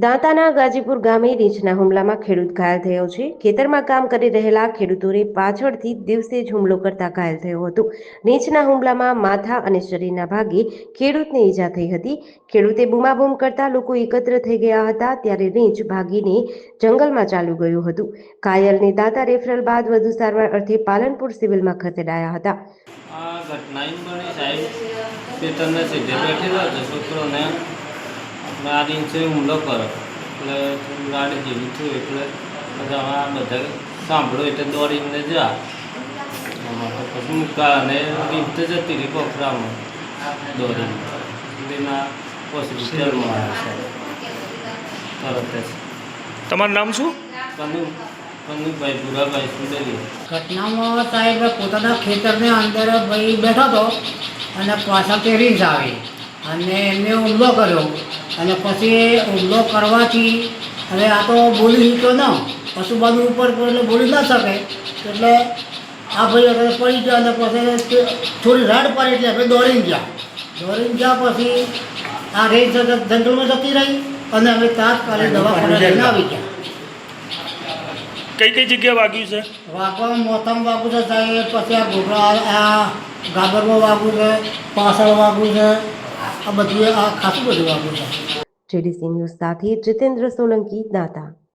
દાંતાના ગાજીપુર ગામે રીંછના હુમલામાં ખેડૂત ઘાયલ થયો છે. ખેતરમાં કામ કરી રહેલા ખેડૂતોને પાછળથી દિવસે જ હુમલો કરતા ઘાયલ થયો હતો. રીંછના હુમલામાં માથા અને શરીરના ભાગે ખેડૂતને ઈજા થઈ હતી. ખેડૂતે બૂમાબૂમ કરતા લોકો એકત્ર થઈ ગયા હતા ત્યારે રીંછ ભાગીને જંગલમાં ચાલુ ગયું હતું. ઘાયલને દાંતા રેફરલ બાદ વધુ સારવાર અર્થે પાલનપુર સિવિલમાં ખસેડાયા હતા. આ ઘટના છોકરોને આ દિવસે હુમલો કરો એટલે ગાડી રાડ જેવું થયું એટલે બધા આ બધા સાંભળો એટલે દોડીને જા. તો પછી મૂકા અને રીત જતી રહી કોફરામાં દોડીને. એના હોસ્પિટલમાં આવ્યા છે. તરત જ. તમારું નામ શું? કનુ કનુભાઈ ભૂરાભાઈ સુડેલી. ઘટનામાં સાહેબ પોતાના ખેતરની અંદર ભાઈ બેઠો હતો અને પાછળથી રીંછ આવી. અને એમને હુમલો કર્યો. અને પછી હુમલો કરવાથી હવે આ તો બોલી શક્યો ન. પશુબાજુ ઉપર પર એટલે બોલી ન શકે. એટલે આ ભાઈ આગળ પડી ગયા અને પછી થોડી રાડ પાડી એટલે આપણે દોડીને ગયા. દોડીને ગયા પછી આ રેસ જંગલમાં જતી રહી અને અમે તાત્કાલિક દવાખાને લઈને આવી ગયા. કઈ કઈ જગ્યાએ વાગ્યું છે? વાગવામાં મોથમ વાગું છે પછી આ ગોગરા આ ગાબરમાં વાગું છે પાછળ વાગું છે આ બધું આ ખાસું બધું વાગું છે. જેડીસી ન્યૂઝ સાથે જીતેન્દ્ર સોલંકી દાંતા.